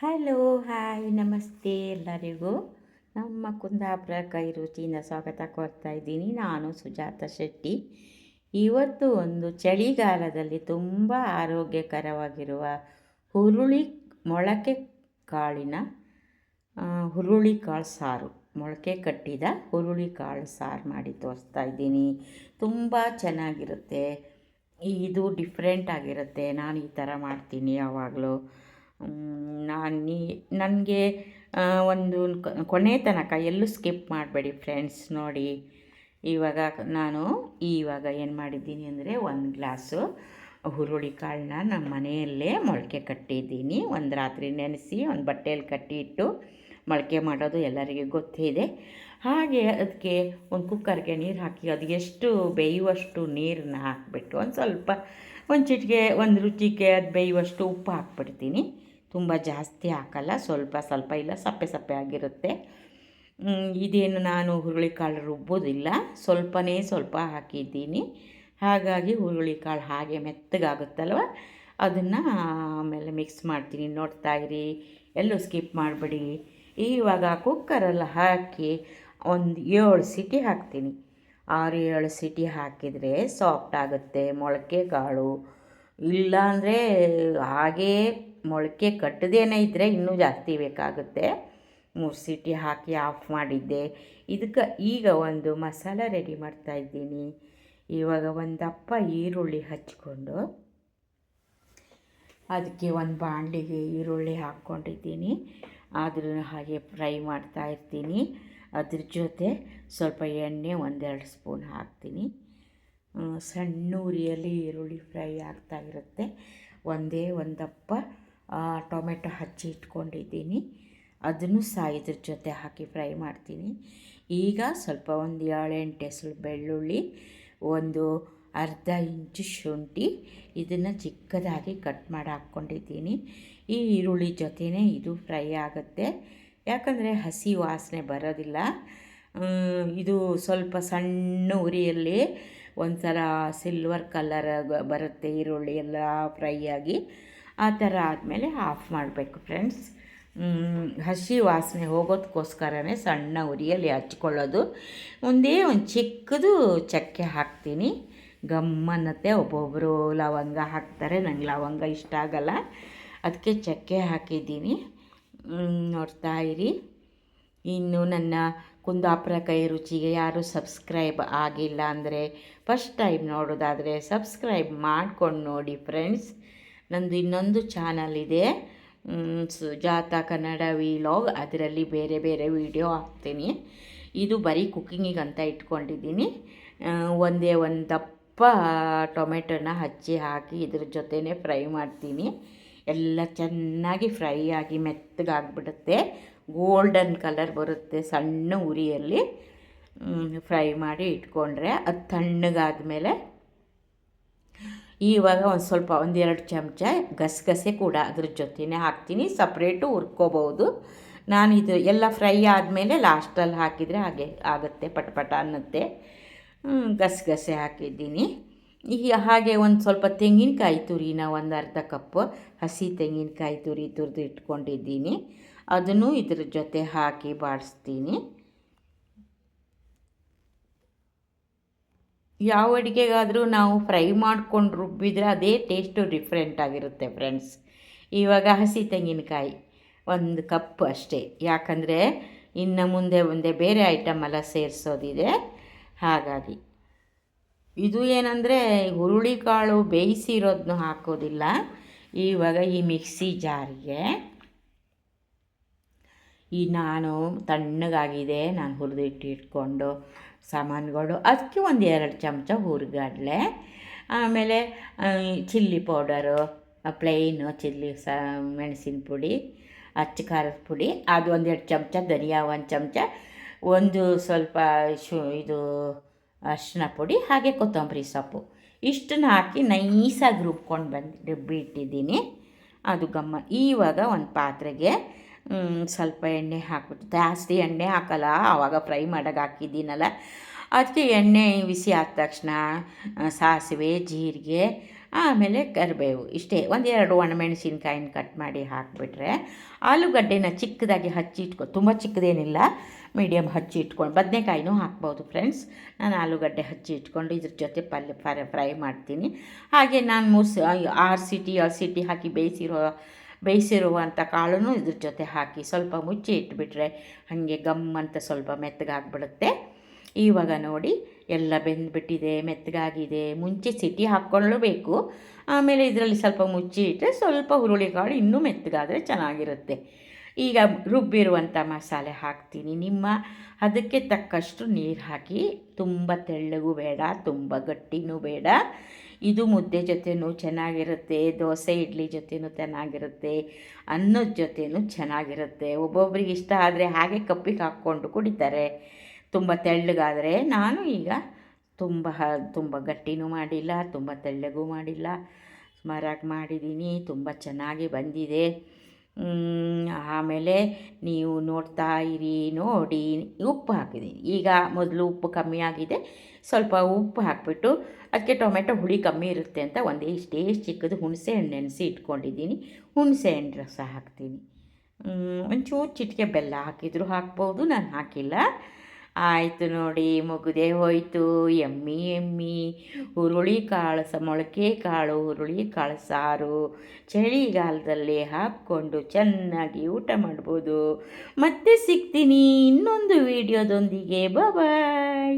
Hello, hi, ನಮಸ್ತೆ ಎಲ್ಲರಿಗೂ. ನಮ್ಮ ಕುಂದಾಪುರ ಕೈ ರುಚಿಯಿಂದ ಸ್ವಾಗತ ಕೋರ್ತಾ ಇದ್ದೀನಿ. ನಾನು ಸುಜಾತ ಶೆಟ್ಟಿ. ಇವತ್ತು ಒಂದು ಚಳಿಗಾಲದಲ್ಲಿ ತುಂಬ ಆರೋಗ್ಯಕರವಾಗಿರುವ ಹುರುಳಿ ಮೊಳಕೆ ಕಾಳಿನ ಹುರುಳಿ ಕಾಳು ಸಾರು, ಮೊಳಕೆ ಕಟ್ಟಿದ ಹುರುಳಿ ಕಾಳು ಸಾರು ಮಾಡಿ ತೋರಿಸ್ತಾ ಇದ್ದೀನಿ. ತುಂಬ ಚೆನ್ನಾಗಿರುತ್ತೆ. ಇದು ಡಿಫ್ರೆಂಟ್ ಆಗಿರುತ್ತೆ. ನಾನು ಈ ಥರ ಮಾಡ್ತೀನಿ ಯಾವಾಗಲೂ. ನಾನು ನನಗೆ ಒಂದು ಕೊನೆ ತನಕ ಎಲ್ಲೂ ಸ್ಕಿಪ್ ಮಾಡಬೇಡಿ ಫ್ರೆಂಡ್ಸ್ ನೋಡಿ. ಇವಾಗ ನಾನು ಇವಾಗ ಏನು ಮಾಡಿದ್ದೀನಿ ಅಂದರೆ ಒಂದು ಗ್ಲಾಸು ಹುರುಳಿ ಕಾಳನ್ನ ನಮ್ಮ ಮನೆಯಲ್ಲೇ ಮೊಳಕೆ ಕಟ್ಟಿದ್ದೀನಿ. ಒಂದು ರಾತ್ರಿ ನೆನೆಸಿ ಒಂದು ಬಟ್ಟೆಯಲ್ಲಿ ಕಟ್ಟಿ ಇಟ್ಟು ಮೊಳಕೆ ಮಾಡೋದು ಎಲ್ಲರಿಗೆ ಗೊತ್ತಿದೆ ಹಾಗೆ ಅದಕ್ಕೆ ಒಂದು ಕುಕ್ಕರ್ಗೆ ನೀರು ಹಾಕಿ ಅದು ಎಷ್ಟು ಬೇಯುವಷ್ಟು ನೀರನ್ನ ಹಾಕಿಬಿಟ್ಟು ಒಂದು ಸ್ವಲ್ಪ, ಒಂದು ಚಿಟಿಕೆ ಒಂದು ರುಚಿಗೆ ಅದು ಬೇಯುವಷ್ಟು ಉಪ್ಪು ಹಾಕ್ಬಿಡ್ತೀನಿ. ತುಂಬ ಜಾಸ್ತಿ ಹಾಕಲ್ಲ, ಸ್ವಲ್ಪ ಸ್ವಲ್ಪ ಇಲ್ಲ, ಸಪ್ಪೆ ಸಪ್ಪೆ ಆಗಿರುತ್ತೆ. ಇದೇನು ನಾನು ಹುರುಳಿಕಾಳು ರುಬ್ಬೋದಿಲ್ಲ, ಸ್ವಲ್ಪನೇ ಸ್ವಲ್ಪ ಹಾಕಿದ್ದೀನಿ. ಹಾಗಾಗಿ ಹುರುಳಿಕಾಳು ಹಾಗೆ ಮೆತ್ತಗಾಗುತ್ತಲ್ವ? ಅದನ್ನು ಆಮೇಲೆ ಮಿಕ್ಸ್ ಮಾಡ್ತೀನಿ. ನೋಡ್ತಾ ಇರಿ, ಎಲ್ಲೂ ಸ್ಕಿಪ್ ಮಾಡಬೇಡಿ. ಇವಾಗ ಕುಕ್ಕರಲ್ಲಿ ಹಾಕಿ ಒಂದು ಏಳು ಸಿಟಿ ಹಾಕ್ತೀನಿ. ಆರು ಏಳು ಸಿಟಿ ಹಾಕಿದರೆ ಸಾಫ್ಟ್ ಆಗುತ್ತೆ ಮೊಳಕೆ ಕಾಳು. ಇಲ್ಲಾಂದರೆ ಹಾಗೇ ಮೊಳಕೆ ಕಟ್ಟದೇನೆ ಇದ್ದರೆ ಇನ್ನೂ ಜಾಸ್ತಿ ಬೇಕಾಗುತ್ತೆ. ಮೂರು ಸೀಟಿ ಹಾಕಿ ಆಫ್ ಮಾಡಿದ್ದೆ. ಇದಕ್ಕೆ ಈಗ ಒಂದು ಮಸಾಲ ರೆಡಿ ಮಾಡ್ತಾ ಇದ್ದೀನಿ. ಇವಾಗ ಒಂದು ದಪ್ಪ ಈರುಳ್ಳಿ ಹಚ್ಕೊಂಡು ಅದಕ್ಕೆ ಒಂದು ಬಾಂಡಿಗೆ ಈರುಳ್ಳಿ ಹಾಕ್ಕೊಂಡಿದ್ದೀನಿ. ಆದ್ರೂ ಹಾಗೆ ಫ್ರೈ ಮಾಡ್ತಾ ಇರ್ತೀನಿ. ಅದ್ರ ಜೊತೆ ಸ್ವಲ್ಪ ಎಣ್ಣೆ ಒಂದೆರಡು ಸ್ಪೂನ್ ಹಾಕ್ತೀನಿ. ಸಣ್ಣ ಉರಿಯಲ್ಲಿ ಈರುಳ್ಳಿ ಫ್ರೈ ಆಗ್ತಾ ಇರುತ್ತೆ. ಒಂದೇ ಒಂದಪ್ಪ ಟೊಮೆಟೊ ಹಚ್ಚಿ ಇಟ್ಕೊಂಡಿದ್ದೀನಿ. ಅದನ್ನು ಸಹ ಇದ್ರ ಜೊತೆ ಹಾಕಿ ಫ್ರೈ ಮಾಡ್ತೀನಿ. ಈಗ ಸ್ವಲ್ಪ ಒಂದು ಏಳೆಂಟು ಹೆಸರು ಬೆಳ್ಳುಳ್ಳಿ, ಒಂದು ಅರ್ಧ ಇಂಚು ಶುಂಠಿ ಇದನ್ನು ಚಿಕ್ಕದಾಗಿ ಕಟ್ ಮಾಡಿ ಹಾಕ್ಕೊಂಡಿದ್ದೀನಿ. ಈ ಈರುಳ್ಳಿ ಜೊತೆನೇ ಇದು ಫ್ರೈ ಆಗುತ್ತೆ. ಯಾಕಂದರೆ ಹಸಿ ವಾಸನೆ ಬರೋದಿಲ್ಲ. ಇದು ಸ್ವಲ್ಪ ಸಣ್ಣ ಉರಿಯಲ್ಲಿ ಒಂಥರ ಸಿಲ್ವರ್ ಕಲರ್ ಬರುತ್ತೆ ಈರುಳ್ಳಿ ಎಲ್ಲ ಫ್ರೈ ಆಗಿ. ಆ ಥರ ಆದಮೇಲೆ ಆಫ್ ಮಾಡಬೇಕು ಫ್ರೆಂಡ್ಸ್ ಹಸಿ ವಾಸನೆ ಹೋಗೋದಕ್ಕೋಸ್ಕರನೇ ಸಣ್ಣ ಉರಿಯಲ್ಲಿ ಹಚ್ಕೊಳ್ಳೋದು. ಒಂದೇ ಒಂದು ಚಿಕ್ಕದು ಚಕ್ಕೆ ಹಾಕ್ತೀನಿ. ಗಮ್ಮನ್ನತ್ತೆ ಒಬ್ಬೊಬ್ಬರು ಲವಂಗ ಹಾಕ್ತಾರೆ, ನಂಗೆ ಲವಂಗ ಇಷ್ಟ ಆಗಲ್ಲ. ಅದಕ್ಕೆ ಚಕ್ಕೆ ಹಾಕಿದ್ದೀನಿ. ನೋಡ್ತಾ ಇರಿ. ಇನ್ನು ನನ್ನ ಕುಂದಾಪುರ ಕೈ ರುಚಿಗೆ ಯಾರು ಸಬ್ಸ್ಕ್ರೈಬ್ ಆಗಿಲ್ಲ ಅಂದರೆ ಫಸ್ಟ್ ಟೈಮ್ ನೋಡೋದಾದರೆ ಸಬ್ಸ್ಕ್ರೈಬ್ ಮಾಡ್ಕೊಂಡು ನೋಡಿ ಫ್ರೆಂಡ್ಸ್ ನಂದು ಇನ್ನೊಂದು ಚಾನಲ್ ಇದೆ. ಸುಜಾತ ಕನ್ನಡ ವಿಲಾಗ್ ಅದರಲ್ಲಿ ಬೇರೆ ಬೇರೆ ವಿಡಿಯೋ ಹಾಕ್ತೀನಿ. ಇದು ಬರೀ ಕುಕ್ಕಿಂಗಿಗೆ ಅಂತ ಇಟ್ಕೊಂಡಿದ್ದೀನಿ. ಒಂದೇ ಒಂದು ದಪ್ಪ ಟೊಮೆಟೊನ ಹಚ್ಚಿ ಹಾಕಿ ಇದ್ರ ಜೊತೆನೇ ಫ್ರೈ ಮಾಡ್ತೀನಿ. ಎಲ್ಲ ಚೆನ್ನಾಗಿ ಫ್ರೈ ಆಗಿ ಮೆತ್ತಗಾಗ್ಬಿಡುತ್ತೆ. ಗೋಲ್ಡನ್ ಕಲರ್ ಬರುತ್ತೆ ಸಣ್ಣ ಉರಿಯಲ್ಲಿ. ಫ್ರೈ ಮಾಡಿ ಇಟ್ಕೊಂಡ್ರೆ ಅದು ತಣ್ಣಗಾದ್ಮೇಲೆ ಇವಾಗ ಒಂದು ಸ್ವಲ್ಪ ಒಂದೆರಡು ಚಮಚ ಗಸಗಸೆ ಕೂಡ ಅದ್ರ ಜೊತೆನೇ ಹಾಕ್ತೀನಿ. ಸಪ್ರೇಟು ಹುರ್ಕೋಬೋದು ನಾನು ಇದು ಎಲ್ಲ ಫ್ರೈ ಆದಮೇಲೆ ಲಾಸ್ಟಲ್ಲಿ ಹಾಕಿದರೆ ಹಾಗೆ ಆಗುತ್ತೆ ಪಟ ಪಟ ಅನ್ನತ್ತೆ. ಗಸಗಸೆ ಹಾಕಿದ್ದೀನಿ. ಈ ಹಾಗೆ ಒಂದು ಸ್ವಲ್ಪ ತೆಂಗಿನಕಾಯಿ ತುರಿನ ಒಂದು ಅರ್ಧ ಕಪ್ಪು ಹಸಿ ತೆಂಗಿನಕಾಯಿ ತುರಿ ತುರಿದು ಇಟ್ಕೊಂಡಿದ್ದೀನಿ. ಅದನ್ನು ಇದ್ರ ಜೊತೆ ಹಾಕಿ ಬಾಡಿಸ್ತೀನಿ. ಯಾವ ಅಡುಗೆಗಾದರೂ ನಾವು ಫ್ರೈ ಮಾಡ್ಕೊಂಡು ರುಬ್ಬಿದರೆ ಅದೇ ಟೇಸ್ಟು ಡಿಫ್ರೆಂಟ್ ಆಗಿರುತ್ತೆ ಫ್ರೆಂಡ್ಸ್. ಇವಾಗ ಹಸಿ ತೆಂಗಿನಕಾಯಿ ಒಂದು ಕಪ್ ಅಷ್ಟೇ. ಯಾಕಂದರೆ ಇನ್ನು ಮುಂದೆ ಒಂದೇ ಬೇರೆ ಐಟಮ್ ಎಲ್ಲ ಸೇರಿಸೋದಿದೆ. ಹಾಗಾಗಿ ಇದು ಏನಂದರೆ ಹುರುಳಿಕಾಳು ಬೇಯಿಸಿರೋದನ್ನು ಹಾಕೋದಿಲ್ಲ. ಇವಾಗ ಈ ಮಿಕ್ಸಿ ಜಾರಿಗೆ ಈ ನಾನು ತಣ್ಣಗಾಗಿದೆ, ನಾನು ಹುರಿದು ಇಟ್ಕೊಂಡು ಸಾಮಾನುಗಳು ಅದಕ್ಕೆ ಒಂದು ಎರಡು ಚಮಚ ಹುರಿಗಡಲೆ, ಆಮೇಲೆ ಚಿಲ್ಲಿ ಪೌಡರು ಪ್ಲೈನು ಚಿಲ್ಲಿ ಸ, ಮೆಣಸಿನ ಪುಡಿ, ಅಚ್ಚ ಖಾರದ ಪುಡಿ, ಅದು ಒಂದೆರಡು ಚಮಚ, ಧನಿಯಾ ಒಂದು ಚಮಚ, ಒಂದು ಸ್ವಲ್ಪ ಶು, ಇದು ಅರಿಶಿನ ಪುಡಿ, ಹಾಗೆ ಕೊತ್ತಂಬರಿ ಸೊಪ್ಪು. ಇಷ್ಟನ್ನು ಹಾಕಿ ನೈಸಾಗಿ ರುಬ್ಕೊಂಡು ಬಂದು ರುಬ್ಬಿ ಇಟ್ಟಿದ್ದೀನಿ ಅದು ಗಮ್ಮ ಇವಾಗ ಒಂದು ಪಾತ್ರೆಗೆ ಸ್ವಲ್ಪ ಎಣ್ಣೆ ಹಾಕ್ಬಿಟ್ಟು ಜಾಸ್ತಿ ಎಣ್ಣೆ ಹಾಕಲ್ಲ ಆವಾಗ ಫ್ರೈ ಮಾಡೋಕೆ ಹಾಕಿದ್ದೀನಲ್ಲ. ಅದಕ್ಕೆ ಎಣ್ಣೆ ಬಿಸಿ ಆದ ತಕ್ಷಣ ಸಾಸಿವೆ, ಜೀರಿಗೆ, ಆಮೇಲೆ ಕರಿಬೇವು ಇಷ್ಟೇ. ಒಂದೆರಡು ಒಣಮೆಣಸಿನ್ಕಾಯಿನ ಕಟ್ ಮಾಡಿ ಹಾಕಿಬಿಟ್ರೆ ಆಲೂಗಡ್ಡೆನ ಚಿಕ್ಕದಾಗಿ ಹಚ್ಚಿ ಇಟ್ಕೊ, ತುಂಬ ಚಿಕ್ಕದೇನಿಲ್ಲ ಮೀಡಿಯಮ್ ಹಚ್ಚಿ ಇಟ್ಕೊಂಡು, ಬದನೆಕಾಯಿನೂ ಹಾಕ್ಬೋದು ಫ್ರೆಂಡ್ಸ್ ನಾನು ಆಲೂಗಡ್ಡೆ ಹಚ್ಚಿ ಇಟ್ಕೊಂಡು ಇದ್ರ ಜೊತೆ ಪಲ್ಯ ಫ್ರೈ ಮಾಡ್ತೀನಿ. ಹಾಗೆ ನಾನು ಮೂರು ಆರು ಸಿಟಿ ಏಳು ಸಿಟಿ ಹಾಕಿ ಬೇಯಿಸಿರೋ ಬೇಯಿಸಿರುವಂಥ ಕಾಳನ್ನು ಇದ್ರ ಜೊತೆ ಹಾಕಿ ಸ್ವಲ್ಪ ಮುಚ್ಚಿ ಇಟ್ಬಿಟ್ರೆ ಹಾಗೆ ಗಮ್ ಅಂತ ಸ್ವಲ್ಪ ಮೆತ್ತಗಾಗ್ಬಿಡುತ್ತೆ. ಇವಾಗ ನೋಡಿ ಎಲ್ಲ ಬೆಂದ್ಬಿಟ್ಟಿದೆ, ಮೆತ್ತಗಾಗಿದೆ, ಮುಂಚೆ ಸಿಟಿ ಹಾಕ್ಕೊಳ್ಳಬೇಕು. ಆಮೇಲೆ ಇದರಲ್ಲಿ ಸ್ವಲ್ಪ ಮುಚ್ಚಿ ಇಟ್ಟರೆ ಸ್ವಲ್ಪ ಹುರುಳಿಕಾಳು ಇನ್ನೂ ಮೆತ್ತಗಾದರೆ ಚೆನ್ನಾಗಿರುತ್ತೆ. ಈಗ ರುಬ್ಬಿರುವಂಥ ಮಸಾಲೆ ಹಾಕ್ತೀನಿ. ನಿಮ್ಮ ಅದಕ್ಕೆ ತಕ್ಕಷ್ಟು ನೀರು ಹಾಕಿ, ತುಂಬ ತೆಳ್ಳಗೂ ಬೇಡ, ತುಂಬ ಗಟ್ಟಿನೂ ಬೇಡ. ಇದು ಮುದ್ದೆ ಜೊತೆನೂ ಚೆನ್ನಾಗಿರುತ್ತೆ, ದೋಸೆ, ಇಡ್ಲಿ ಜೊತೆನೂ ಚೆನ್ನಾಗಿರುತ್ತೆ, ಅನ್ನದ ಜೊತೆನೂ ಚೆನ್ನಾಗಿರುತ್ತೆ. ಒಬ್ಬೊಬ್ರಿಗೆ ಇಷ್ಟ ಆದರೆ ಹಾಗೆ ಕಪ್ಪಿಗೆ ಹಾಕ್ಕೊಂಡು ಕುಡಿತಾರೆ. ತುಂಬ ತೆಳ್ಳಗಾದರೆ ನಾನು ಈಗ ತುಂಬ ತುಂಬ ಗಟ್ಟಿನೂ ಮಾಡಿಲ್ಲ, ತುಂಬ ತೆಳ್ಳಗೂ ಮಾಡಿಲ್ಲ. ಸುಮಾರಾಗಿ ಮಾಡಿದ್ದೀನಿ ತುಂಬ ಚೆನ್ನಾಗಿ ಬಂದಿದೆ. ಆಮೇಲೆ ನೀವು ನೋಡ್ತಾ ಇರಿ, ನೋಡಿ, ಉಪ್ಪು ಹಾಕಿದ್ದೀನಿ. ಈಗ ಮೊದಲು ಉಪ್ಪು ಕಮ್ಮಿ ಆಗಿದೆ. ಸ್ವಲ್ಪ ಉಪ್ಪು ಹಾಕಿಬಿಟ್ಟು ಅದಕ್ಕೆ ಟೊಮೆಟೊ ಹುಳಿ ಕಮ್ಮಿ ಇರುತ್ತೆ ಅಂತ ಒಂದೇ ಇಷ್ಟೇ ಚಿಕ್ಕದು ಹುಣಸೆ ಹಣ್ಣು ನೆನೆಸಿ ಇಟ್ಕೊಂಡಿದ್ದೀನಿ. ಹುಣಸೆ ಹಣ್ಣು ರಸ ಹಾಕ್ತೀನಿ. ಒಂಚೂರು ಚಿಟಿಕೆ ಬೆಲ್ಲ ಹಾಕಿದ್ರು ಹಾಕ್ಬೋದು, ನಾನು ಹಾಕಿಲ್ಲ. ಆಯಿತು ನೋಡಿ, ಮುಗಿದೇ ಹೋಯಿತು. ಎಮ್ಮಿ ಎಮ್ಮಿ, ಹುರುಳಿ ಕಾಳು ಸ, ಮೊಳಕೆ ಕಾಳು, ಹುರುಳಿ ಕಾಳು ಸಾರು. ಚಳಿಗಾಲದಲ್ಲಿ ಹಾಕ್ಕೊಂಡು ಚೆನ್ನಾಗಿ ಊಟ ಮಾಡ್ಬೋದು. ಮತ್ತೆ ಸಿಗ್ತೀನಿ ಇನ್ನೊಂದು ವಿಡಿಯೋದೊಂದಿಗೆ. ಬಾಯ್